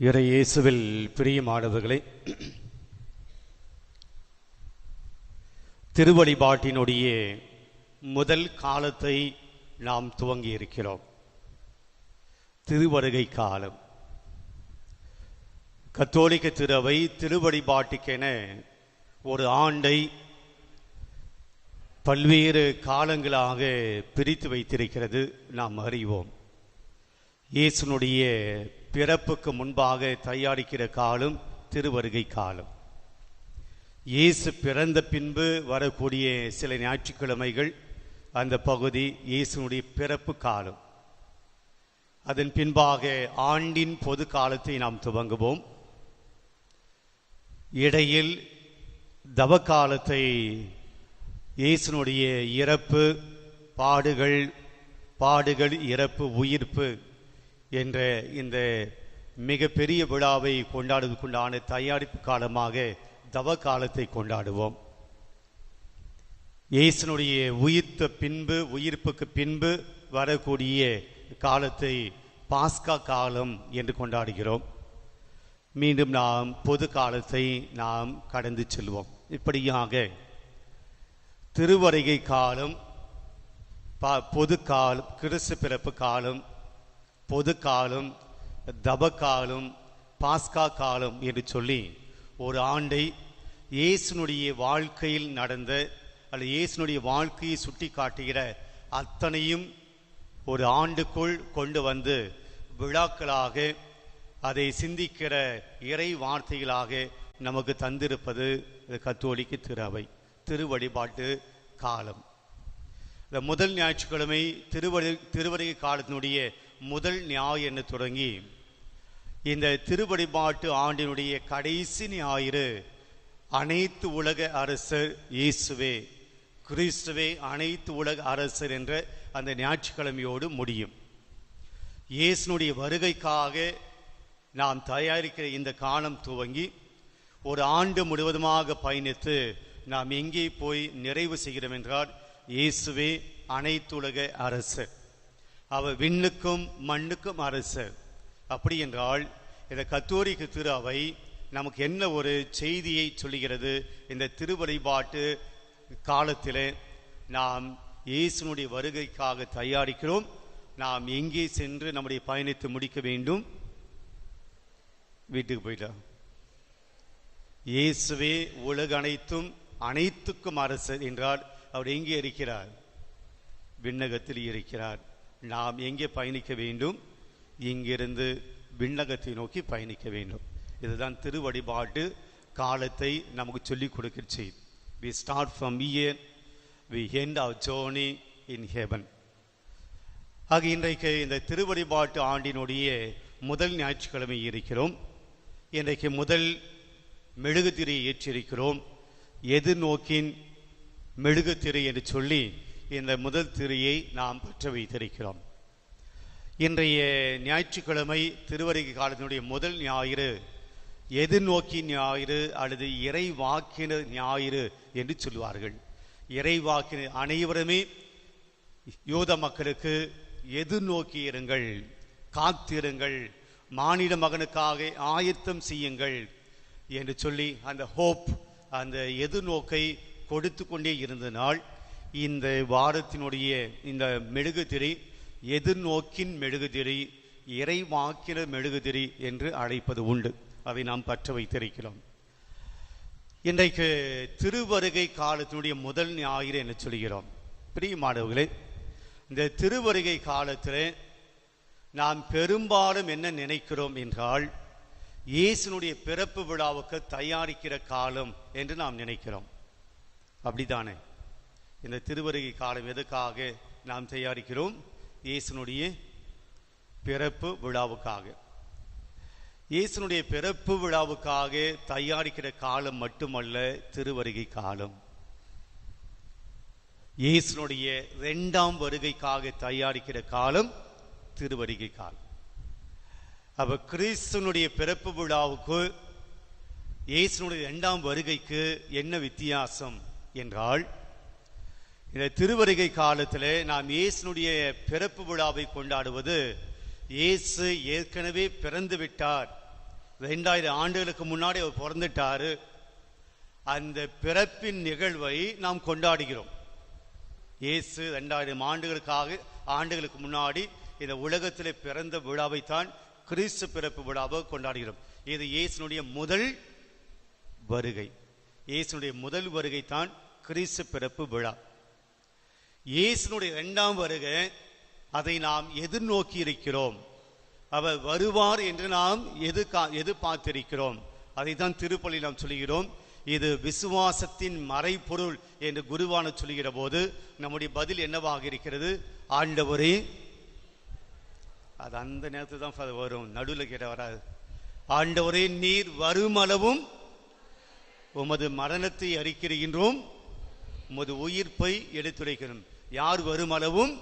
இறை இயேசுவில் பிரியமானவர்களே திருவழிபாட்டினுடைய முதல் காலத்தை நாம் துவங்கி இருக்கிறோம் திருவருகை காலம். கத்தோலிக்க திருவை திருவழிபாட்டுக்கென ஒரு ஆண்டை பல்வேறு காலங்களாக பிரித்து வைத்திருக்கிறது. நாம் அறிவோம். இயேசுனுடைய பிறப்புக்கு முன்பாக தயாரிக்கிற காலம் திருவருகை காலம். இயேசு பிறந்த பின்பு வரக்கூடிய சில ஞாயிற்றுக்கிழமைகள் அந்த பகுதி இயேசுனுடைய பிறப்பு காலம். அதன் பின்பாக ஆண்டின் பொது காலத்தை நாம் துவங்குவோம். இடையில் தவ காலத்தை இயேசுனுடைய இறப்பு பாடுகள் பாடுகள் இறப்பு உயிர்ப்பு என்ற இந்த மிகப்பெரிய விழாவை கொண்டாடுவதற்குண்டான தயாரிப்பு காலமாக தவ காலத்தை கொண்டாடுவோம். இயேசுனுடைய உயிர்த்த பின்பு உயிர்ப்புக்கு பின்பு வரக்கூடிய காலத்தை பாஸ்கா காலம் என்று கொண்டாடுகிறோம். மீண்டும் நாம் பொது காலத்தை நாம் கடந்து செல்வோம். இப்படியாக திருவருகை காலம் பொது காலம் கிறிஸ்து பிறப்பு காலம் பொது காலம் தப காலம் பாஸ்கா காலம் என்று சொல்லி ஒரு ஆண்டை இயேசுனுடைய வாழ்க்கையில் நடந்த அல்லது இயேசுனுடைய வாழ்க்கையை சுட்டி காட்டுகிற அத்தனையும் ஒரு ஆண்டுக்குள் கொண்டு வந்து விழாக்களாக அதை சிந்திக்கிற இறை வார்த்தைகளாக நமக்கு தந்திருப்பது கத்தோலிக்கு கத்தோலிக்க திருவை திருவழிபாட்டு காலம். இந்த முதல் ஞாயிற்றுக்கிழமை திருவடி திருவருகை காலத்தினுடைய முதல் ஞாயிறு என்று தொடங்கி? இந்த திருவழிபாட்டு ஆண்டினுடைய கடைசி ஞாயிறு அனைத்து உலக அரசர் இயேசுவே கிறிஸ்துவே அனைத்து உலக அரசர் என்ற அந்த ஞாயிற்றுக்கிழமையோடு முடியும். இயேசுனுடைய வருகைக்காக நாம் தயாரிக்கிற இந்த காலம் துவங்கி ஒரு ஆண்டு முழுவதுமாக பயணித்து நாம் எங்கே போய் நிறைவு செய்கிறோம் என்றால் இயேசுவே அனைத்துலக அரசர். அவர் விண்ணுக்கும் மண்ணுக்கும் அரசர் அப்படி என்றால் இந்த கத்தோரிக்கு திரு அவை நமக்கு என்ன ஒரு செய்தியை சொல்லுகிறது? இந்த திருவழிபாட்டு காலத்தில் நாம் இயேசுனுடைய வருகைக்காக தயாரிக்கிறோம். நாம் எங்கே சென்று நம்முடைய பயணத்தை முடிக்க வேண்டும்? வீட்டுக்கு போயிட்டோம் இயேசுவே உலக அனைத்தும் அனைத்துக்கும் அரசர் என்றால் அவர் எங்கே இருக்கிறார்? விண்ணகத்தில் இருக்கிறார். நாம் எங்கே பயணிக்க வேண்டும்? இங்கிருந்து விண்ணகத்தை நோக்கி பயணிக்க வேண்டும். இதுதான் திருவழிபாட்டு காலத்தை நமக்கு சொல்லிக் கொடுக்கிற செய்தி we start from here we end our journey in heaven ஆக இன்றைக்கு இந்த திருவழிபாட்டு ஆண்டினுடைய முதல் ஞாயிற்றுக்கிழமை இருக்கிறோம். இன்றைக்கு முதல் மெழுகுத்திரையை ஏற்றிருக்கிறோம். எதிர்நோக்கின் மெழுகுத்திரை என்று சொல்லி இந்த முதல் திரியை நாம் பெற்று வைத்திருக்கிறோம். இன்றைய ஞாயிற்றுக்கிழமை திருவருகை காலத்தினுடைய முதல் ஞாயிறு எதிர்நோக்கி ஞாயிறு அல்லது இறைவாக்கின ஞாயிறு என்று சொல்லுவார்கள் இறைவாக்கின அனைவருமே யூத மக்களுக்கு எதிர்நோக்கி இருங்கள் காத்திருங்கள் மாநில மகனுக்காக ஆயத்தம் செய்யுங்கள் என்று சொல்லி அந்த ஹோப் அந்த எதிர்நோக்கை கொடுத்து கொண்டே இருந்த நாள் இந்த வாரத்தினுடைய இந்த மெழுகுதிரி எதிர்நோக்கின் மெழுகுதிரி இறைவாக்கின மெழுகுதிரி என்று அழைப்பது உண்டு. அதை நாம் பற்ற வைத்திருக்கிறோம். இன்றைக்கு திருவருகை காலத்தினுடைய முதல் ஞாயிறு என்று சொல்கிறோம். பிரியமானவர்களே இந்த திருவருகை காலத்தில் நாம் பெரும்பாலும் என்ன நினைக்கிறோம் என்றால் இயேசுனுடைய பிறப்பு விழாவுக்கு தயாரிக்கிற காலம் என்று நாம் நினைக்கிறோம். அப்படிதானே இந்த திருவருகை காலம் எதுக்காக நாம் தயாரிக்கிறோம்? இயேசுனுடைய பிறப்பு விழாவுக்காக. இயேசுனுடைய பிறப்பு விழாவுக்காக தயாரிக்கிற காலம் மட்டுமல்ல திருவருகை காலம். இயேசுனுடைய இரண்டாம் வருகைக்காக தயாரிக்கிற காலம் திருவருகை காலம். அப்ப கிறிஸ்துனுடைய பிறப்பு விழாவுக்கு இயேசுனுடைய இரண்டாம் வருகைக்கு என்ன வித்தியாசம் என்றால் இந்த திருவருகை காலத்தில் நாம் இயேசுனுடைய பிறப்பு விழாவை கொண்டாடுவது இயேசு ஏற்கனவே பிறந்து விட்டார். ரெண்டாயிரம் ஆண்டுகளுக்கு முன்னாடி அவர் பிறந்துட்டாரு. அந்த பிறப்பின் நிகழ்வை நாம் கொண்டாடுகிறோம். இயேசு ரெண்டாயிரம் ஆண்டுகளுக்காக ஆண்டுகளுக்கு முன்னாடி இந்த உலகத்திலே பிறந்த விழாவைத்தான் கிறிஸ்து பிறப்பு விழாவை கொண்டாடுகிறோம். இது இயேசுனுடைய முதல் வருகை. இயேசுனுடைய முதல் வருகை தான் கிறிஸ்து பிறப்பு விழா. இயேசுனுடைய இரண்டாம் வருகை அதை நாம் எதிர்நோக்கி இருக்கிறோம் அவர் வருவார் என்று நாம் எது எது பார்த்திருக்கிறோம் அதை தான் திருப்பலி நாம் சொல்கிறோம் இது விசுவாசத்தின் மறைபொருள் என்று குருவான சொல்கிற போது நம்முடைய பதில் என்னவாக இருக்கிறது? ஆண்டவரே அது அந்த நேரத்தில் தான் வரும். நடுவில் கேட்ட வராது. ஆண்டவரே நீர் வருமளவும் உமது மரணத்தை அறிக்கிறோம் உமது உயிர்ப்பை எடுத்துரைக்கிறோம். யார் வருமளவும்?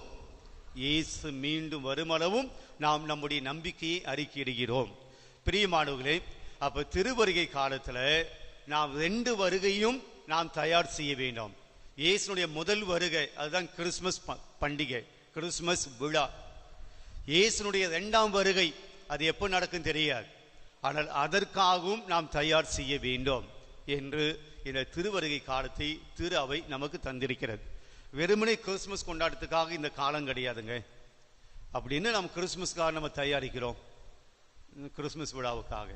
இயேசு மீண்டும் வருமளவும் நாம் நம்முடைய நம்பிக்கையை அறிக்கையிடுகிறோம். பிரியமானவர்களே அப்ப திருவருகை காலத்துல நாம் ரெண்டு வருகையும் நாம் தயார் செய்ய வேண்டும். இயேசுனுடைய முதல் வருகை அதுதான் கிறிஸ்மஸ் ப- பண்டிகை கிறிஸ்மஸ் விழா. இயேசுனுடைய இரண்டாம் வருகை அது எப்போ நடக்கும் தெரியாது. ஆனால் அதற்காகவும் நாம் தயார் செய்ய வேண்டும் என்று இந்த திருவருகை காலத்தை திரு அவை நமக்கு தந்திருக்கிறது. வெறுமனே கிறிஸ்மஸ் கொண்டாட்டத்துக்காக இந்த காலம் கிடையாதுங்க. அப்படின்னு நம்ம கிறிஸ்மஸ்க்காக நம்ம தயாரிக்கிறோம். கிறிஸ்மஸ் விழாவுக்காக.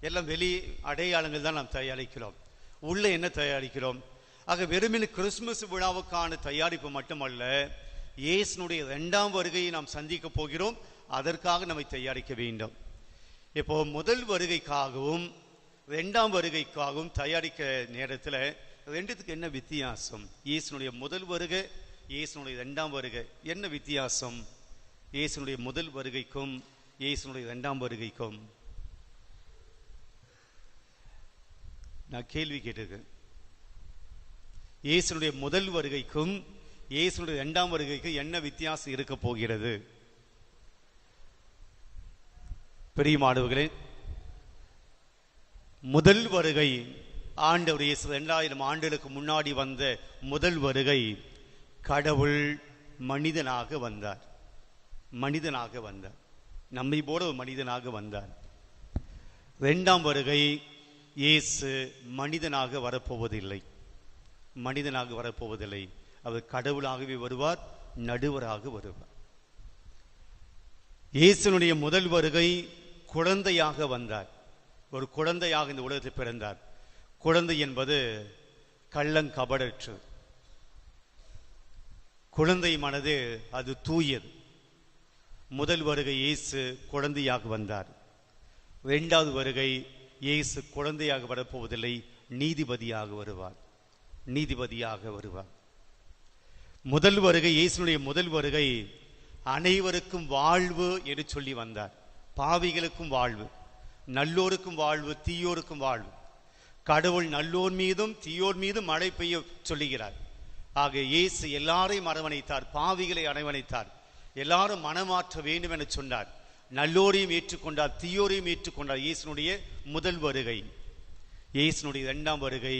எல்லாம் வெளி அடையாளங்கள் தான் நாம் தயாரிக்கிறோம். உள்ளே என்ன தயாரிக்கிறோம்? ஆக வெறுமனே கிறிஸ்மஸ் விழாவுக்கான தயாரிப்பு மட்டுமல்ல இயேசுனுடைய ரெண்டாம் வருகையை நாம் சந்திக்க போகிறோம். அதற்காக நம்மை தயாரிக்க வேண்டும். இப்போ முதல் வருகைக்காகவும் ரெண்டாம் வருகைக்காகவும் தயாரிக்க நேரத்தில் ரெண்டுத்துக்கு என்ன வித்தியாசம்? இயேசுனுடைய முதல் வருகை இயேசுனுடைய ரெண்டாம் வருகை. என்ன வித்தியாசம்? இயேசுனுடைய முதல் வருகைக்கும் இயேசுனுடைய ரெண்டாம் வருகைக்கும். நான் கேள்வி கேட்டிருக்கேன். இயேசுனுடைய முதல் வருகைக்கும் இயேசுனுடைய இரண்டாம் வருகைக்கும் என்ன வித்தியாசம் இருக்க போகிறது? பெரிய மாணவர்களே முதல் வருகை ஆண்டவர் இயேசு ரெண்டாயிரம் ஆண்டுகளுக்கு முன்னாடி வந்த முதல் வருகை கடவுள் மனிதனாக வந்தார். மனிதனாக வந்தார். நம்மை போல ஒரு மனிதனாக வந்தார். ரெண்டாம் வருகை இயேசு மனிதனாக வரப்போவதில்லை. மனிதனாக வரப்போவதில்லை. அவர் கடவுளாகவே வருவார் நடுவராக வருவார். இயேசுனுடைய முதல் வருகை குழந்தையாக வந்தார். ஒரு குழந்தையாக இந்த உலகத்தில் பிறந்தார். குழந்தை என்பது கள்ளங்கபடற்று குழந்தை மனது அது தூயது. முதல் வருகை இயேசு குழந்தையாக வந்தார். இரண்டாவது வருகை இயேசு குழந்தையாக வரப்போவதில்லை நீதிபதியாக வருவார். நீதிபதியாக வருவார். முதல் வருகை இயேசுனுடைய முதல் வருகை அனைவருக்கும் வாழ்வு என்று சொல்லி வந்தார். பாவிகளுக்கும் வாழ்வு நல்லோருக்கும் வாழ்வு தீயோருக்கும் வாழ்வு. கடவுள் நல்லோர் மீதும் தீயோர் மீதும் மழை பெய்ய சொல்லுகிறார். ஆக இயேசு எல்லாரையும் அரவணைத்தார் பாவிகளை அரவணைத்தார். எல்லாரும் மனமாற்ற வேண்டும் என சொன்னார். நல்லோரையும் ஏற்றுக்கொண்டார் தீயோரையும் ஏற்றுக்கொண்டார். இயேசுனுடைய முதல் வருகை. இயேசுனுடைய இரண்டாம் வருகை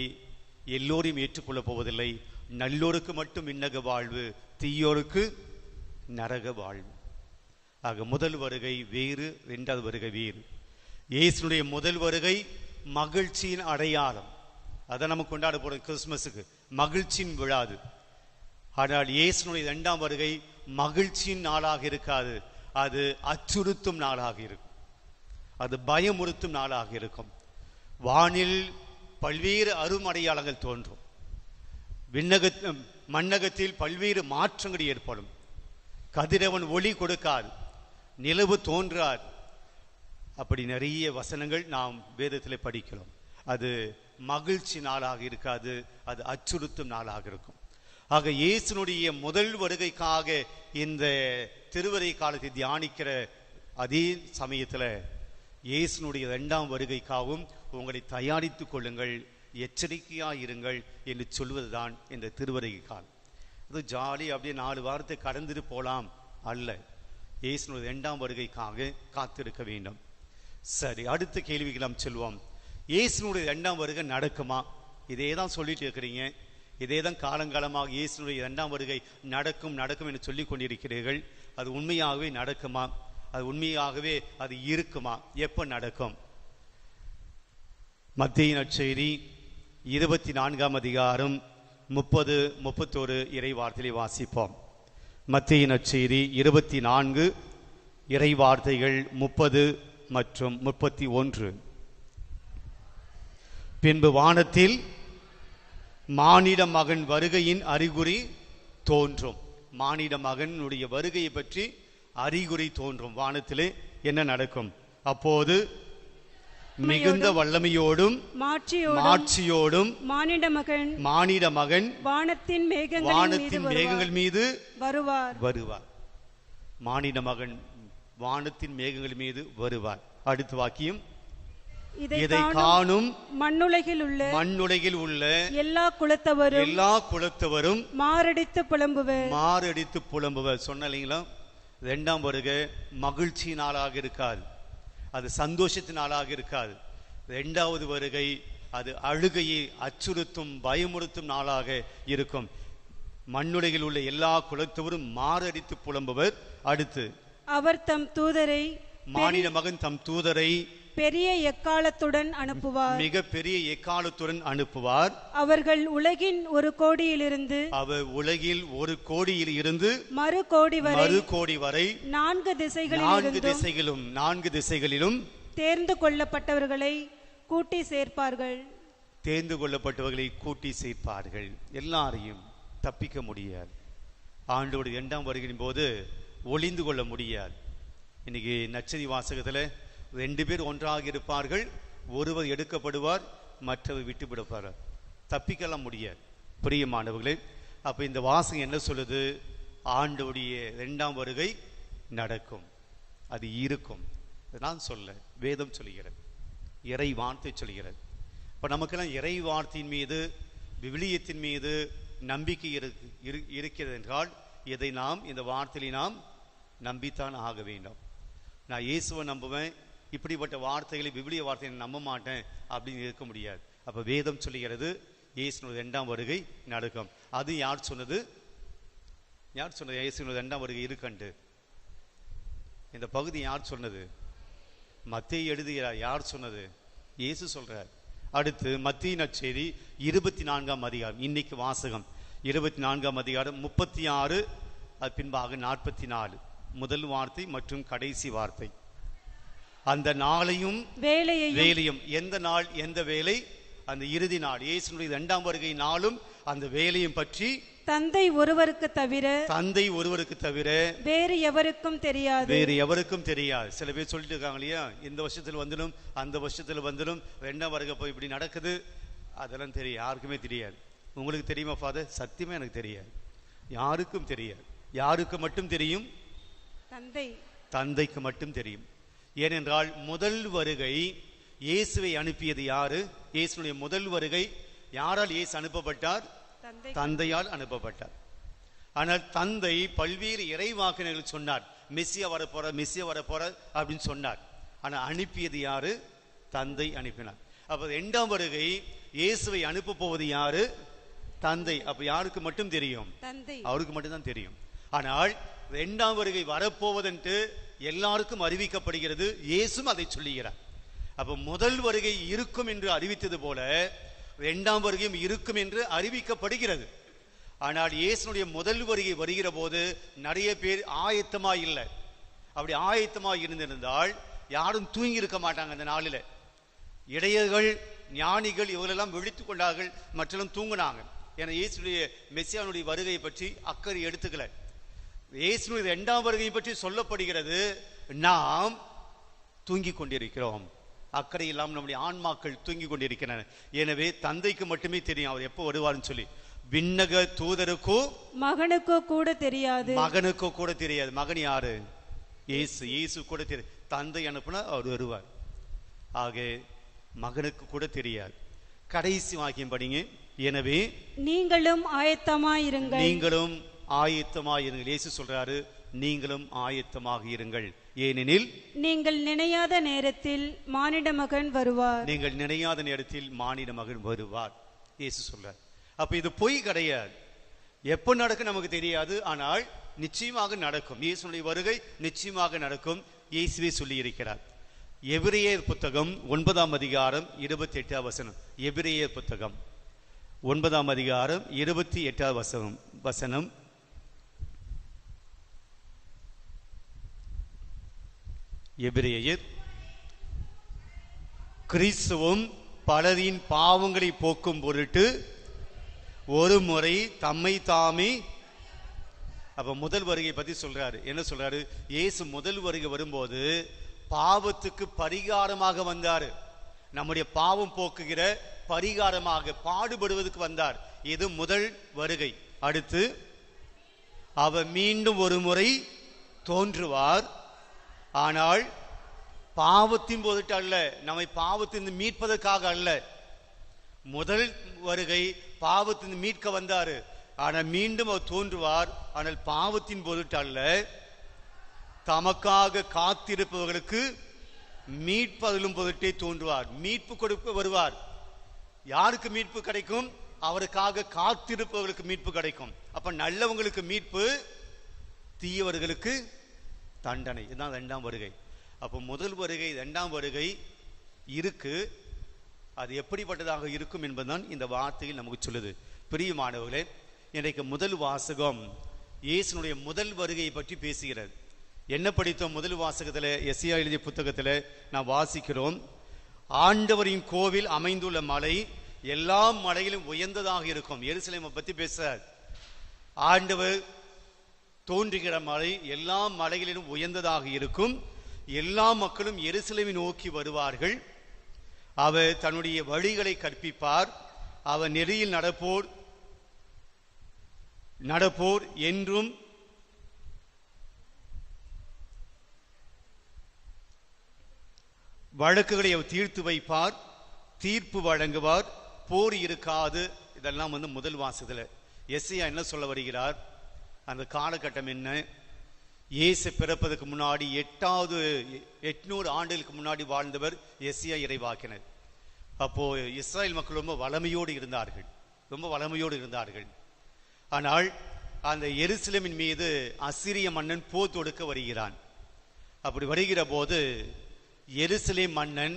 எல்லோரையும் ஏற்றுக்கொள்ளப் போவதில்லை. நல்லோருக்கு மட்டும் இன்னக வாழ்வு தீயோருக்கு நரக வாழ்வு. ஆக முதல் வருகை வேறு இரண்டாவது வருகை வேறு. இயேசுனுடைய முதல் வருகை மகிழ்ச்சியின் அடையாளம். அதை நம்ம கொண்டாட போறோம் கிறிஸ்துமஸுக்கு. மகிழ்ச்சியின் விழாது ஆனால் இயேசுனுடைய இரண்டாம் வருகை மகிழ்ச்சியின் நாளாக இருக்காது. அது அச்சுறுத்தும் நாளாக இருக்கும். அது பயமுறுத்தும் நாளாக இருக்கும். வானில் பல்வேறு அருமடையாளங்கள் தோன்றும். விண்ணக மண்ணகத்தில் பல்வேறு மாற்றங்கள் ஏற்படும். கதிரவன் ஒளி கொடுக்காது. நிலவு தோன்றாது. அப்படி நிறைய வசனங்கள் நாம் வேதத்தில் படிக்கிறோம். அது மகிழ்ச்சி நாளாக இருக்காது அது அச்சுறுத்தும் நாளாக இருக்கும். ஆக இயேசுனுடைய முதல் வருகைக்காக இந்த திருவரை காலத்தை தியானிக்கிற அதே சமயத்தில் இயேசுனுடைய இரண்டாம் வருகைக்காகவும் உங்களை தயாரித்துக் கொள்ளுங்கள் எச்சரிக்கையாக இருங்கள் என்று சொல்வதுதான் இந்த திருவருகை காலம் அது ஜாலி அப்படியே நாலு வாரத்தை கடந்துட்டு போலாம் அல்ல. இயேசுனுடைய இரண்டாம் வருகைக்காக காத்திருக்க வேண்டும். சரி அடுத்த கேள்விக்கு நாம் செல்வோம். இயேசுனுடைய இரண்டாம் வருகை நடக்குமா? இதே தான் சொல்லிட்டு இருக்கிறீங்க. இதே தான் காலங்காலமாக இயேசுனுடைய இரண்டாம் வருகை நடக்கும் நடக்கும் என்று சொல்லி கொண்டிருக்கிறீர்கள். அது உண்மையாகவே நடக்குமா? அது உண்மையாகவே அது இருக்குமா? எப்போ நடக்கும்? மத்திய நற்செய்தி இருபத்தி நான்காம் அதிகாரம் முப்பது முப்பத்தோரு இறை வார்த்தையை வாசிப்போம். மத்திய நற்செய்தி இருபத்தி நான்கு இறை வார்த்தைகள் முப்பது மற்றும் முப்பத்தி ஒன்று. பின்பு வானத்தில் மானிட மகன் வருகையின் அறிகுறி தோன்றும். மானிட மகனுடைய வருகையை பற்றி அறிகுறி தோன்றும். வானத்திலே என்ன நடக்கும்? அப்போது மிகுந்த வல்லமையோடும் மாட்சியோடும் மானிட மகன் மானிட மகன் வானத்தின் மேகங்களின் மீது வானத்தின் மேகங்கள். மீது வருவார். வருவார். மானிட மகன் வானத்தின் மேகங்கள் மீது வருவார். அடுத்த வாக்கியம். இதை காணும் மண்ணுலகில் உள்ள மண்ணுலகில் உள்ள எல்லா குலத்தவரும் எல்லா குலத்தவரும் மாரடித்து புலம்புவர். மாரடித்து புலம்புவர். சொன்ன இல்லைங்களா? ரெண்டாம் வருகை மகிழ்ச்சி நாளாக இருக்காது. அது சந்தோஷத்தின் நாளாக இருக்காது. ரெண்டாவது வருகை அது அழுகையை அச்சுறுத்தும் பயமுறுத்தும் நாளாக இருக்கும். மண்ணுலகில் உள்ள எல்லா குலத்தவரும் மாரடித்து புலம்புவர். அடுத்து அவர் தம் தூதரை மானிட மகன் தம் தூதரை பெரிய எக்காலத்துடன் அனுப்புவார். மிக பெரிய எக்காலத்துடன் அனுப்புவார். அவர்கள் உலகின் ஒரு கோடியிலிருந்து அவர் உலகில் ஒரு கோடியில் இருந்து மறு கோடி வரை மறு கோடி வரை நான்கு திசைகளில் நான்கு திசைகளும் நான்கு திசைகளிலும் தேர்ந்து கொள்ளப்பட்டவர்களை கூட்டி சேர்ப்பார்கள். தேர்ந்து கொள்ளப்பட்டவர்களை கூட்டி சேர்ப்பார்கள். எல்லாரையும் தப்பிக்க முடியாது. ஆண்டோட இரண்டாம் வருகையின் போது ஒளிந்து கொள்ள முடியாது. இன்னைக்கு நச்சரி வாசகத்தில் ரெண்டு பேர் ஒன்றாக இருப்பார்கள். ஒருவர் எடுக்கப்படுவார் மற்றவர் விட்டு விடப்பார் தப்பிக்கலாம் முடியாது. பிரியமானவர்களே அப்போ இந்த வாசகம் என்ன சொல்லுது? ஆண்டோடைய ரெண்டாம் வருகை நடக்கும். அது இருக்கும். நான் சொல்ல வேதம் சொல்லுகிறது. இறை வார்த்தை சொல்கிறது இப்போ நமக்கெல்லாம் இறை வார்த்தையின் மீது விவிலியத்தின் மீது நம்பிக்கை இருக்கு- இரு- இருக்கிறது என்றால் இதை நாம் இந்த வார்த்தையை நாம் நம்பித்தான் ஆக வேண்டும். நான் இயேசுவை நம்புவேன் இப்படிப்பட்ட வார்த்தைகளை விவிலிய வார்த்தையை நான் நம்ப மாட்டேன் அப்படின்னு இருக்க முடியாது. அப்போ வேதம் சொல்லுகிறது இயேசுனுடைய ரெண்டாம் வருகை நடக்கும். அது யார் சொன்னது? யார் சொன்னது? இயேசுனுடைய ரெண்டாம் வருகை இருக்கண்டு. இந்த பகுதி யார் சொன்னது? மத்திய எழுதுகிறார். யார் சொன்னது? இயேசு சொல்கிறார் அடுத்து மத்திய நச்சேரி இருபத்தி நான்காம் அதிகாரம். இன்னைக்கு வாசகம். இருபத்தி நான்காம் அதிகாரம் முப்பத்தி ஆறு அது பின்பாக நாற்பத்தி நாலு. முதல் வார்த்தை மற்றும் கடைசி வார்த்தை. அந்த நாளையும் வேலையையும் வேலையும் எந்த நாள் எந்த வேலை அந்த இறுதி நாள். இயேசுனுடைய இரண்டாம் வருகை நாளும் அந்த வேலையும் பற்றி தந்தை ஒருவருக்கு தவிர தந்தை ஒருவருக்கு தவிர வேறு எவருக்கும் தெரியாது. வேறு எவருக்கும் தெரியாது. சில பேர் சொல்லிட்டு இருக்காங்க இல்லையா? இந்த வருஷத்துல வந்துடும் அந்த வருஷத்துல வந்துடும் ரெண்டாம் வருக போய் இப்படி நடக்குது அதெல்லாம் தெரியும் யாருக்குமே தெரியாது. உங்களுக்கு தெரியுமா ஃபாதர் சத்தியமே எனக்கு தெரியாது. யாருக்கும் தெரியாது. யாருக்கு மட்டும் தெரியும்? தந்தை. தந்தைக்கு மட்டும் தெரியும். ஏனென்றால் முதல் வருகை இயேசுவை அனுப்பியது யாரு? இயேசுனுடைய முதல் வருகை யாரால் இயேசு அனுப்பப்பட்டார்? தந்தை தந்தையால் அனுப்பப்பட்டார். ஆனால் தந்தை பல்வேறு இறைவாக்கினர்கள் சொன்னார். மெஸ்ஸியா வரப்போற மெஸ்ஸியா வரப்போற அப்படின்னு சொன்னார். ஆனா அனுப்பியது யாரு? தந்தை அனுப்பினார். அப்ப இரண்டாம் வருகை இயேசுவை அனுப்ப போவது யாரு? தந்தை. அப்ப யாருக்கு மட்டும் தெரியும்? அவருக்கு மட்டும்தான் தெரியும். ஆனால் ரெண்டாம் வருகை வரப்போவதென்று எல்லாருக்கும் அறிவிக்கப்படுகிறது. இயேசும் அதை சொல்லுகிறார். அப்போ முதல் வருகை இருக்கும் என்று அறிவித்தது போல ரெண்டாம் வருகையும் இருக்கும் என்று அறிவிக்கப்படுகிறது. ஆனால் இயேசுனுடைய முதல் வருகை வருகிற போது நிறைய பேர் ஆயத்தமா இல்லை. அப்படி ஆயத்தமா இருந்திருந்தால் யாரும் தூங்கி இருக்க மாட்டாங்க அந்த நாளில். இடையர்கள் ஞானிகள் இவர்களெல்லாம் விழித்து கொண்டார்கள் மற்றெல்லாம் தூங்கினாங்க. ஏன்னா இயேசுடைய மெஸ்ஸியானுடைய வருகையை பற்றி அக்கறை எடுத்துக்கல. இயேசுடைய இரண்டாம் வருகையை பற்றி சொல்லப்படுகிறது. நாம் தூங்கிக் கொண்டிருக்கிறோம். அக்கறை இல்லாமல் நம்முடைய ஆன்மாக்கள் தூங்கிக் கொண்டிருக்கின்றன. எனவே தந்தைக்கு மட்டுமே தெரியும் அவர் எப்போ வருவார்னு சொல்லி. விண்ணக தூதருக்கோ மகனுக்கோ கூட தெரியாது. மகனுக்கோ கூட தெரியாது. மகன் யாரு? இயேசு. இயேசு கூட தெரியாது தந்தை அனுப்புனா அவர் வருவார். ஆக மகனுக்கு கூட தெரியாது. கடைசி வாக்கியம் படிங்க. எனவே நீங்களும் ஆயத்தமாயிருங்கள். நீங்களும் ஆயத்தமாக இருங்கள் இயேசு சொல்றாரு நீங்களும் ஆயத்தமாக இருங்கள் ஏனெனில் நீங்கள் நினையாத நேரத்தில் மானிட மகன் வருவார். நீங்கள் நினையாத நேரத்தில் மானிட மகன் வருவார். இயேசு சொல்றார். அப்ப இது பொய் கிடையாது. எப்போ நடக்கும் நமக்கு தெரியாது. ஆனால் நிச்சயமாக நடக்கும். இயேசுனுடைய வருகை நிச்சயமாக நடக்கும். இயேசுவே சொல்லி இருக்கிறார் எபிரேயர் புத்தகம் ஒன்பதாம் அதிகாரம் இருபத்தி எட்டாம் வசனம். எபிரேயர் புத்தகம் ஒன்பதாம் அதிகாரம் இருபத்தி எட்டாம் வசனம் வசனம். எபிரேயர். கிறிஸ்துவும் பலரின் பாவங்களை போக்கும் பொருட்டு ஒரு முறை தம்மை தாமே அப்ப முதல் வருகை பத்தி சொல்றாரு. என்ன சொல்றாரு? இயேசு முதல் வருகை வரும்போது பாவத்துக்கு பரிகாரமாக வந்தார். நம்முடைய பாவம் போக்குகிற பரிகாரமாக பாடுபடுவதற்கு வந்தார். இது முதல் வருகை. அடுத்து அவர் மீண்டும் ஒரு முறை தோன்றுவார். ஆனால் பாவத்தின் போதுட்டு அல்ல நம்மை பாவத்தின் மீட்பதற்காக அல்ல. முதல் வருகை பாவத்திலிருந்து மீட்க வந்தாரு. ஆனால் மீண்டும் அவர் தோன்றுவார். ஆனால் பாவத்தின் போதுட்டு அல்ல தமக்காக காத்திருப்பவர்களுக்கு மீட்பதிலும் பொருட்டே தோன்றுவார். மீட்பு கொடுக்க வருவார். யாருக்கு மீட்பு கிடைக்கும்? அவருக்காக காத்திருப்பவர்களுக்கு மீட்பு கிடைக்கும். அப்ப நல்லவங்களுக்கு மீட்பு தீயவர்களுக்கு தண்டனை. இதுதான் ரெண்டாம் வருகை. அப்போ முதல் வருகை ரெண்டாம் வருகை இருக்கு. அது எப்படிப்பட்டதாக இருக்கும் என்பதுதான் இந்த வார்த்தையில் நமக்கு சொல்லுது. பிரியமானவர்களே இன்றைக்கு முதல் வாசகம் இயேசுனுடைய முதல் வருகையை பற்றி பேசுகிறது. என்ன படித்தோம் முதல் வாசகத்தில்? எஸ்ஐயா எழுதிய புத்தகத்தில் நாம் வாசிக்கிறோம். ஆண்டவரின் கோவில் அமைந்துள்ள மலை எல்லா மலையிலும் உயர்ந்ததாக இருக்கும். எருசலேமை பற்றி பேசுறார். ஆண்டவர் தோன்றுகிற மலை எல்லா மலைகளிலும் உயர்ந்ததாக இருக்கும். எல்லா மக்களும் எருசலேமை நோக்கி வருவார்கள். அவர் தன்னுடைய வழிகளை கற்பிப்பார். அவர் நெறியில் நடப்போர் நடப்போர் என்றும் வழக்குகளை அவர் தீர்த்து வைப்பார் தீர்ப்பு வழங்குவார். போர் இருக்காது. இதெல்லாம் வந்து முதல் வாசத்தில் எஸ்ஐயா என்ன சொல்ல வருகிறார்? அந்த காலகட்டம் என்ன? இயேசு பிறப்பதற்கு முன்னாடி எட்டாவது எட்நூறு ஆண்டுகளுக்கு முன்னாடி வாழ்ந்தவர் எஸ்ஐயா இறைவாக்கினர். அப்போ இஸ்ரேல் மக்கள் ரொம்ப வளமையோடு இருந்தார்கள். ரொம்ப வளமையோடு இருந்தார்கள். ஆனால் அந்த எருசலேமின் மீது அசிரிய மன்னன் போர் தொடுக்க வருகிறான். அப்படி வருகிற போது எருசலேம் மன்னன்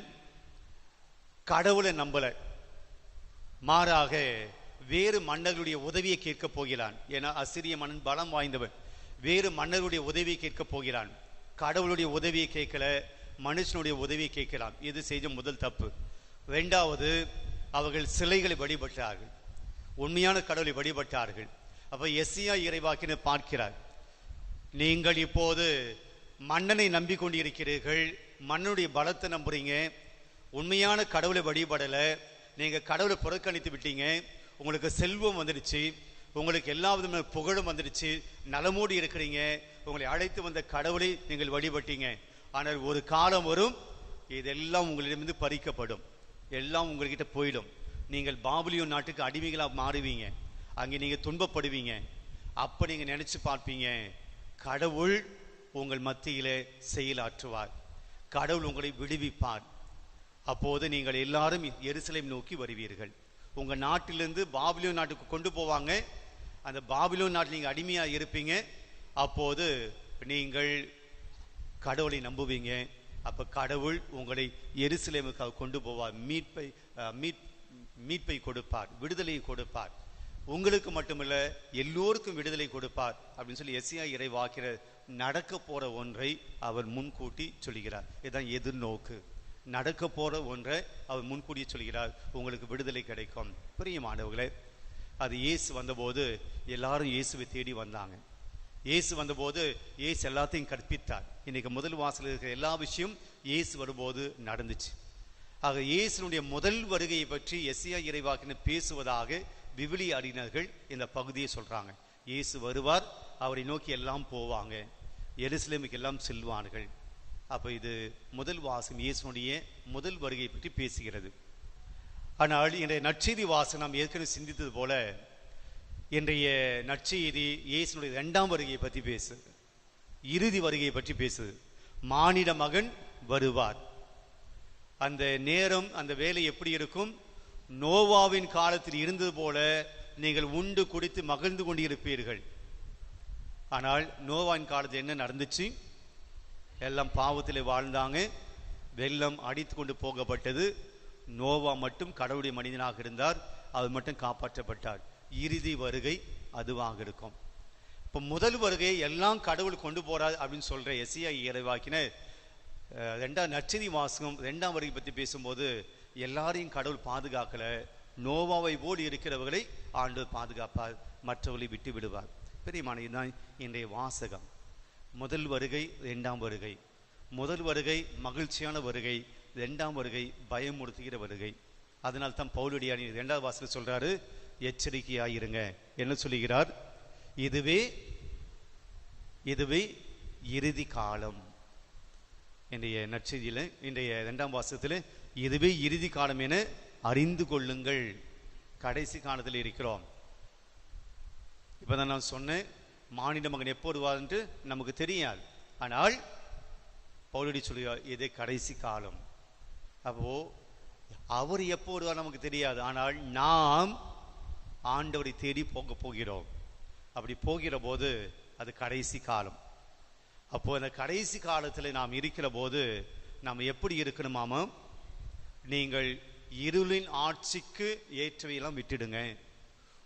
கடவுளை நம்பல. மாறாக வேறு மன்னர்களுடைய உதவியை கேட்கப் போகிறான். ஏன்னா அசிரிய மன்னன் பலம் வாய்ந்தவன். வேறு மன்னருடைய உதவியை கேட்க போகிறான். கடவுளுடைய உதவியை கேட்கல மனுஷனுடைய உதவியை கேட்கலாம். இது செய்த முதல் தப்பு. ரெண்டாவது அவர்கள் சிலைகளை வழிபட்டார்கள். உண்மையான கடவுளை வழிபட்டார்கள். அப்போ எஸ்சியா இறைவாக்கினு பார்க்கிறார். நீங்கள் இப்போது மன்னனை நம்பிக்கொண்டிருக்கிறீர்கள் மன்னனுடைய பலத்தை நம்புறீங்க உண்மையான கடவுளை வழிபடலை நீங்கள் கடவுளை புறக்கணித்து விட்டீங்க உங்களுக்கு செல்வம் வந்துடுச்சு உங்களுக்கு எல்லா விதமான புகழும் வந்துடுச்சு நலமோடி இருக்கிறீங்க உங்களை அழைத்து வந்த கடவுளை நீங்கள் வழிபட்டீங்க. ஆனால் ஒரு காலம் வரும் இதெல்லாம் உங்களிடமிருந்து பறிக்கப்படும். எல்லாம் உங்கள்கிட்ட போயிடும். நீங்கள் பாபுலியோ நாட்டுக்கு அடிமைகளாக மாறுவீங்க. அங்கே நீங்கள் துன்பப்படுவீங்க. அப்போ நீங்கள் நினச்சி பார்ப்பீங்க கடவுள் உங்கள் மத்தியில் செயலாற்றுவார். கடவுள் உங்களை விடுவிப்பார். அப்போது நீங்கள் எல்லாரும் எருசலேம் நோக்கி வருவீர்கள். உங்கள் நாட்டிலிருந்து பாபிலியோ நாட்டுக்கு கொண்டு போவாங்க. அந்த பாபிலியோ நாட்டில் நீங்கள் அடிமையாக இருப்பீங்க. அப்போது நீங்கள் கடவுளை நம்புவீங்க. அப்போ கடவுள் உங்களை எருசலேமுக்காக கொண்டு போவார். மீட்பை மீட் மீட்பை கொடுப்பார். விடுதலையை கொடுப்பார். உங்களுக்கு மட்டுமல்ல எல்லோருக்கும் விடுதலை கொடுப்பார் அப்படின்னு சொல்லி எஸ்ஐயா இறை வாக்கிற நடக்க போற ஒன்றை அவர் முன்கூட்டி சொல்கிறார் இதுதான் எதிர்நோக்கு. நடக்க போற ஒன்றை அவர் முன்கூடிய சொல்கிறார். உங்களுக்கு விடுதலை கிடைக்கும். பிரியமானவர்களே அது இயேசு வந்தபோது எல்லாரும் இயேசுவை தேடி வந்தாங்க. இயேசு வந்தபோது இயேசு எல்லாத்தையும் கற்பித்தார். இன்னைக்கு முதல் வாசல் இருக்கிற எல்லா விஷயம் இயேசு வரும்போது நடந்துச்சு. ஆக இயேசுனுடைய முதல் வருகையை பற்றி எஸ்ஐயா இறைவாக்கின பேசுவதாக விவிலி அறிஞர்கள் இந்த பகுதியை சொல்றாங்க. இயேசு வருவார் அவரை நோக்கி எல்லாம் போவாங்க. எருசலேமுக்கு எல்லாம் செல்வார்கள். அப்போ இது முதல் வாசம் இயேசுனுடைய முதல் வருகை பற்றி பேசுகிறது. ஆனால் இன்றைய நற்செய்தி வாசம் நாம் ஏற்கனவே சிந்தித்தது போல இன்றைய நற்செய்தி இயேசுனுடைய இரண்டாம் வருகையை பற்றி பேசுது. இறுதி வருகையை பற்றி பேசுது. மானிட மகன் வருவார். அந்த நேரம் அந்த வேலை எப்படி இருக்கும்? நோவாவின் காலத்தில் இருந்தது போல நீங்கள் உண்டு குடித்து மகிழ்ந்து கொண்டிருப்பீர்கள். ஆனால் நோவாவின் காலத்தில் என்ன நடந்துச்சு? எல்லாம் பாவத்தில் வாழ்ந்தாங்க. வெள்ளம் அடித்து கொண்டு போகப்பட்டது. நோவா மட்டும் கடவுளுடைய மனிதனாக இருந்தார். அவர் மட்டும் காப்பாற்றப்பட்டார். இறுதி வருகை அதுவாக இருக்கும். இப்போ முதல் வருகை எல்லாம் கடவுள் கொண்டு போறார் அப்படின்னு சொல்ற எஸ்ஐ இறைவாக்கின ரெண்டாம் நச்சினி வாசகம் ரெண்டாம் வருகை பற்றி பேசும்போது எல்லாரையும் கடவுள் பாதுகாக்கல. நோவாவை போல் இருக்கிறவர்களை ஆண்டு பாதுகாப்பார். மற்றவர்களை விட்டு விடுவார். பெரியமான இதுதான் இன்றைய வாசகம். முதல் வருகை இரண்டாம் வருகை. முதல் வருகை மகிழ்ச்சியான வருகை. இரண்டாம் வருகை பயமுறுத்துகிற வருகை. அதனால் தான் பவுலடியானி இரண்டாவது வாசல் சொல்றாரு எச்சரிக்கையாயிருங்க. என்ன சொல்லுகிறார்? இதுவே இதுவே இறுதி காலம். இன்றைய நற்செய்தியில் இன்றைய இரண்டாம் வாசத்தில் இதுவே இறுதி காலம் என அறிந்து கொள்ளுங்கள். கடைசி காலத்தில் இருக்கிறோம். இப்பதான் நான் சொன்னேன் மானிட மகன் எப்போ என்று நமக்கு தெரியாது. ஆனால் பவுலடி சொல்லுகிறார் இது கடைசி காலம். அப்போ அவர் எப்போ வருவார் நமக்கு தெரியாது. ஆனால் நாம் ஆண்டவரை தேடி போக போகிறோம். அப்படி போகிற போது அது கடைசி காலம். அப்போ அந்த கடைசி காலத்தில் நாம் இருக்கிற போது நாம் எப்படி இருக்கணுமாமா நீங்கள் இருளின் ஆட்சிக்கு ஏற்றவையெல்லாம் விட்டுடுங்க.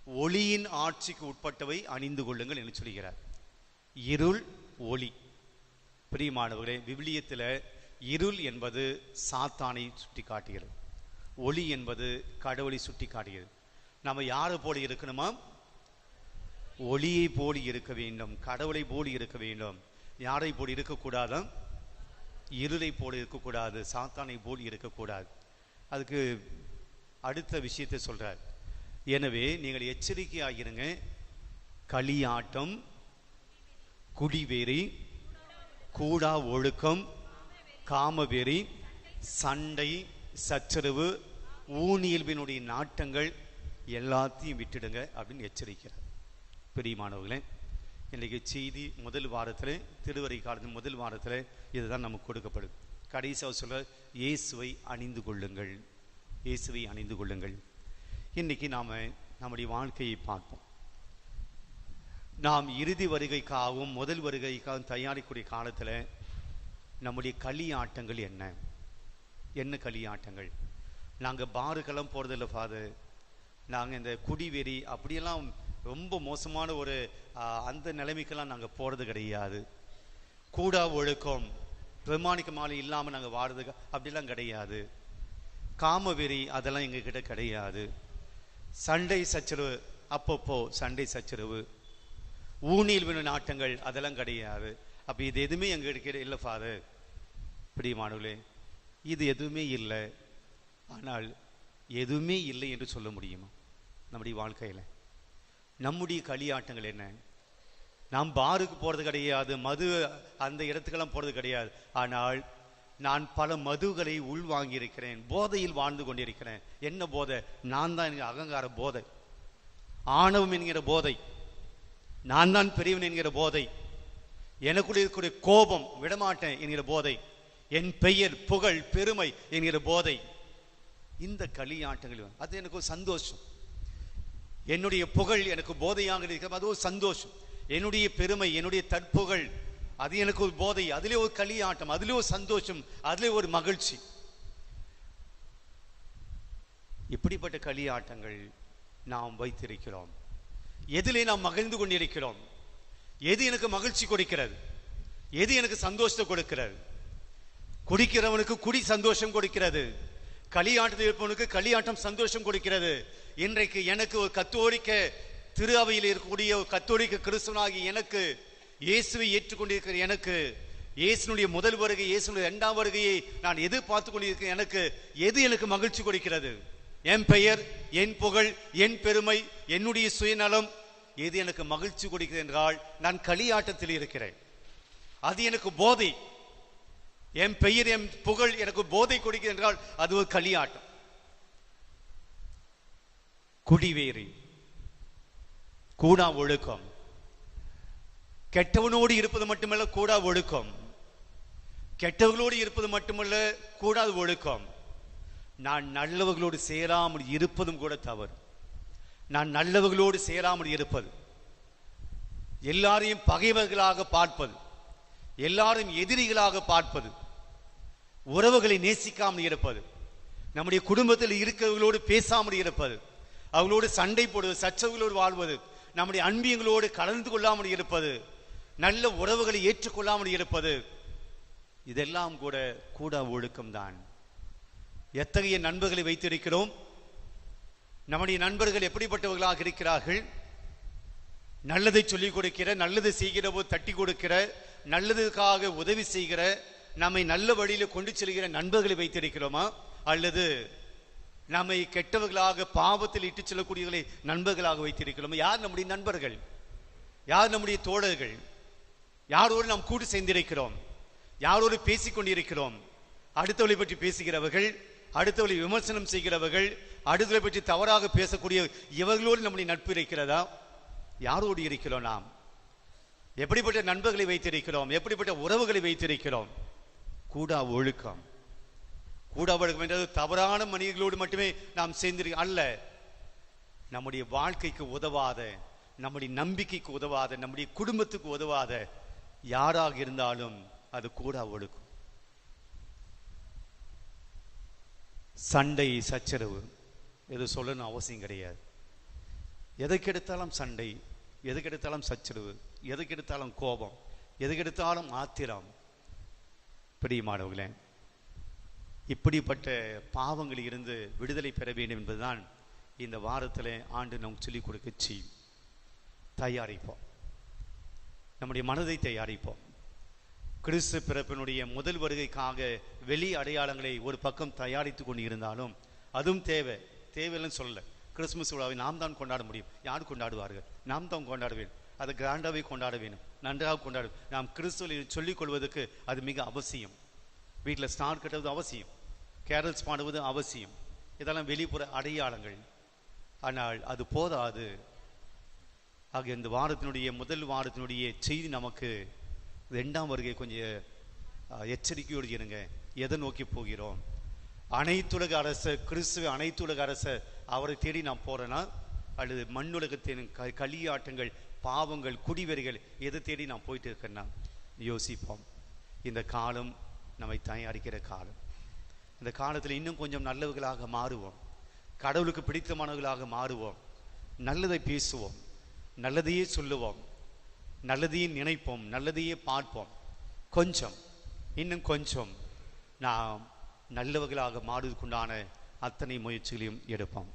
ஒளியின் ஆட்சிக்கு உட்பட்டவை அணிந்து கொள்ளுங்கள் என்று சொல்கிறார். இருள் ஒளி. பிரியமானவர்களே விவிலியத்தில் இருள் என்பது சாத்தானை சுட்டி காட்டுகிறது ஒளி என்பது கடவுளை சுட்டி காட்டுகிறது நம்ம யாரை போல இருக்கணுமா? ஒளியை போல் இருக்க வேண்டும் கடவுளை போல் இருக்க வேண்டும். யாரை போல் இருக்கக்கூடாதா? இருளை போல் இருக்கக்கூடாது சாத்தானை போல் இருக்கக்கூடாது. அதுக்கு அடுத்த விஷயத்தை சொல்கிறார் எனவே நீங்கள் எச்சரிக்கையாகிருங்க களியாட்டம் குடிவெறி கூடா ஒழுக்கம் காமவெறி சண்டை சச்சரவு ஊனியல்பினுடைய நாட்டங்கள் எல்லாத்தையும் விட்டுடுங்க அப்படின்னு எச்சரிக்கிறார். பிரியமானவர்களே இன்றைக்கு செய்தி முதல் வாரத்தில் திருவரை காலத்தின் முதல் வாரத்தில் இதுதான் நமக்கு கொடுக்கப்படும். கடைசியாக சொல்ல இயேசுவை அணிந்து கொள்ளுங்கள். இயேசுவை அணிந்து கொள்ளுங்கள். இன்னைக்கு நாம் நம்முடைய வாழ்க்கையை பார்ப்போம். நாம் இறுதி வருகைக்காகவும் முதல் வருகைக்காகவும் தயாரிக்கக்கூடிய காலத்தில் நம்முடைய களியாட்டங்கள் என்ன? என்ன களியாட்டங்கள்? நாங்கள் பாருக்கெல்லாம் போகிறதில்ல ஃபாதர் நாங்கள் இந்த குடிவெறி அப்படியெல்லாம் ரொம்ப மோசமான ஒரு அந்த நிலைமைக்கெல்லாம் நாங்கள் போகிறது கிடையாது. கூடா ஒழுக்கம் பிரமாணிக்க மாலை இல்லாமல் நாங்கள் வாடுறது அப்படிலாம் கிடையாது. காமவெறி அதெல்லாம் எங்ககிட்ட கிடையாது. சண்டை சச்சரவு அப்பப்போ சண்டை சச்சரவு. ஊனியில் வினு நாட்டங்கள் அதெல்லாம் கிடையாது. அப்போ இது எதுவுமே எங்ககிட்ட இல்லை ஃபாதர் பிரியமானவர்களே இது எதுவுமே இல்லை. ஆனால் எதுவுமே இல்லை என்று சொல்ல முடியுமா? நம்முடைய வாழ்க்கையில். நம்முடைய களியாட்டங்கள் என்ன? நாம் பாருக்கு போகிறது கிடையாது மது அந்த இடத்துக்கெல்லாம் போகிறது கிடையாது. ஆனால் நான் பல மதுகளை உள்வாங்கியிருக்கிறேன் போதையில் வாழ்ந்து கொண்டிருக்கிறேன். என்ன போதை? நான் தான் என்கிற அகங்கார போதை. ஆணவம் என்கிற போதை. நான் தான் பெரியவன் என்கிற போதை. எனக்குள் இருக்கக்கூடிய கோபம் விடமாட்டேன் என்கிற போதை. என் பெயர் புகழ் பெருமை என்கிற போதை. இந்த களியாட்டங்கள் அது எனக்கு ஒரு சந்தோஷம். என்னுடைய புகழ் எனக்கு போதையாக இருக்கிறது அது ஒரு சந்தோஷம். என்னுடைய பெருமை என்னுடைய தற்புகழ் அது எனக்கு ஒரு போதை அதிலே ஒரு களியாட்டம் அதிலே ஒரு சந்தோஷம் அதிலே ஒரு மகிழ்ச்சி. இப்படிப்பட்ட களியாட்டங்கள் நாம் வைத்திருக்கிறோம். எதிலே நாம் மகிழ்ந்து கொண்டிருக்கிறோம். எது எனக்கு மகிழ்ச்சி கொடுக்கிறது? எது எனக்கு சந்தோஷத்தை கொடுக்கிறது? குடிக்கிறவனுக்கு குடி சந்தோஷம் கொடுக்கிறது. களியாட்டத்தில் இருப்பவனுக்கு களியாட்டம் சந்தோஷம் கொடுக்கிறது. இன்றைக்கு எனக்கு ஒரு கத்தோலிக்க திரு அவையில் இருக்கக்கூடிய ஒரு கத்தோலிக்க கிறிஸ்துவனாகி எனக்கு இயேசுவை ஏற்றுக்கொண்டிருக்கிற எனக்கு இயேசுனுடைய முதல் வருகை இயேசுனுடைய இரண்டாம் வருகையை நான் எது பார்த்து கொண்டிருக்கிற எனக்கு எது எனக்கு மகிழ்ச்சி கொடுக்கிறது? என் பெயர் என் புகழ் என் பெருமை என்னுடைய சுயநலம் எது எனக்கு மகிழ்ச்சி கொடுக்கிறது என்றால் நான் களியாட்டத்தில் இருக்கிறேன். அது எனக்கு போதை. என் பெயர் என் புகழ் எனக்கு போதை கொடுக்கிறது என்றால் அது ஒரு களியாட்டம். குடிவேறி. கூடா ஒழுக்கம். கெட்டவனோடு இருப்பது மட்டுமல்ல கூடா ஒழுக்கம். கெட்டவர்களோடு இருப்பது மட்டுமல்ல கூடாது ஒழுக்கம். நான் நல்லவர்களோடு சேராமல் இருப்பதும் கூட தவறு. நான் நல்லவர்களோடு சேராமல் இருப்பது. எல்லாரையும் பகைவர்களாக பார்ப்பது. எல்லாரும் எதிரிகளாக பார்ப்பது. உறவுகளை நேசிக்காமல் இருப்பது. நம்முடைய குடும்பத்தில் இருக்கிறவர்களோடு பேசாமல் இருப்பது. அவர்களோடு சண்டை போடுவது சச்சவர்களோடு வாழ்வது. நம்முடைய அன்பியங்களோடு கலந்து கொள்ளாமல் இருப்பது. நல்ல உறவுகளை ஏற்றுக்கொள்ளாமல் இருப்பது இதெல்லாம் கூட கூட ஒழுக்கம்தான். எத்தகைய நண்பர்களை வைத்திருக்கிறோம்? நம்முடைய நண்பர்கள் எப்படிப்பட்டவர்களாக இருக்கிறார்கள்? நல்லதை சொல்லிக் கொடுக்கிற நல்லது செய்கிற போது தட்டி கொடுக்கிற நல்லதுக்காக உதவி செய்கிற நம்மை நல்ல வழியில் கொண்டு செல்கிற நண்பர்களை வைத்திருக்கிறோமா? அல்லது நம்மை கெட்டவர்களாக பாவத்தில் இட்டு செல்லக்கூடியவர்களை நண்பர்களாக வைத்திருக்கிறோமா? யார் நம்முடைய நண்பர்கள்? யார் நம்முடைய தோழர்கள்? யாரோடு நாம் கூட்டு சேர்ந்திருக்கிறோம்? யாரோடு பேசிக் கொண்டிருக்கிறோம்? அடுத்தவளை பற்றி பேசுகிறவர்கள் அடுத்தவளை விமர்சனம் செய்கிறவர்கள் அடுத்தவளை பற்றி தவறாக பேசக்கூடிய இவர்களோடு நம்முடைய நட்பு இருக்கிறதா? யாரோடு இருக்கிறோம் நாம்? எப்படிப்பட்ட நண்பர்களை வைத்திருக்கிறோம்? எப்படிப்பட்ட உறவுகளை வைத்திருக்கிறோம்? கூடா ஒழுக்கம். கூடா ஒழுக்கம் என்றது தவறான மனிதர்களோடு மட்டுமே நாம் சேர்ந்திரு அல்ல. நம்முடைய வாழ்க்கைக்கு உதவாத நம்முடைய நம்பிக்கைக்கு உதவாத நம்முடைய குடும்பத்துக்கு உதவாத யாராக இருந்தாலும் அது கூட ஒழுக்கும். சண்டை சச்சரவு எது சொல்லணும் அவசியம் கிடையாது. எதுக்கெடுத்தாலும் சண்டை எதுக்கெடுத்தாலும் சச்சரவு எதுக்கெடுத்தாலும் கோபம் எதுக்கெடுத்தாலும் ஆத்திரம். பிரியமானவர்களே இப்படிப்பட்ட பாவங்களில் இருந்து விடுதலை பெற வேண்டும் என்பதுதான் இந்த வாரத்தில் ஆண்டு நமக்கு சொல்லிக் கொடுக்க செய்யும். தயாரிப்போம். நம்முடைய மனதை தயாரிப்போம். கிறிஸ்து பிறப்பினுடைய முதல் வருகைக்காக வெளி அடையாளங்களை ஒரு பக்கம் தயாரித்து கொண்டு இருந்தாலும் அதுவும் தேவை. தேவையில்லைன்னு சொல்லல. கிறிஸ்துமஸ் விழாவை நாம் தான் கொண்டாட முடியும். யார் கொண்டாடுவார்கள்? நாம் தான் கொண்டாடுவேன். அதை கிராண்டாகவே கொண்டாட வேண்டும். நன்றாக கொண்டாட நாம் கிறிஸ்துவில் சொல்லிக் கொள்வதற்கு அது மிக அவசியம். வீட்டில் ஸ்டார் கட்டுவது அவசியம். கேரல்ஸ் பாடுவது அவசியம். இதெல்லாம் வெளிப்புற அடையாளங்கள். ஆனால் அது போதாது. ஆக இந்த வாரத்தினுடைய முதல் வாரத்தினுடைய செய்தி நமக்கு ரெண்டாம் வருகை கொஞ்சம் எச்சரிக்கையோடு இருங்க. எதை நோக்கி போகிறோம்? அனைத்துலக அரச கிறிஸ்துவ அனைத்துலக அரச அவரை தேடி நான் போகிறேன்னா அல்லது மண்ணுலகத்தின் க களியாட்டங்கள் பாவங்கள் குடிவெறிகள் எதை தேடி நான் போயிட்டு இருக்கேன்னா யோசிப்போம். இந்த காலம் நம்மை தயாரிக்கிற காலம். இந்த காலத்தில் இன்னும் கொஞ்சம் நல்லவர்களாக மாறுவோம். கடவுளுக்கு பிடித்தமானவர்களாக மாறுவோம். நல்லதை பேசுவோம். நல்லதையே சொல்லுவோம். நல்லதையே நினைப்போம். நல்லதையே பார்ப்போம். கொஞ்சம் இன்னும் கொஞ்சம் நாம் நல்லவர்களாக மாறுவதற்குண்டான அத்தனை முயற்சிகளையும் எடுப்போம்.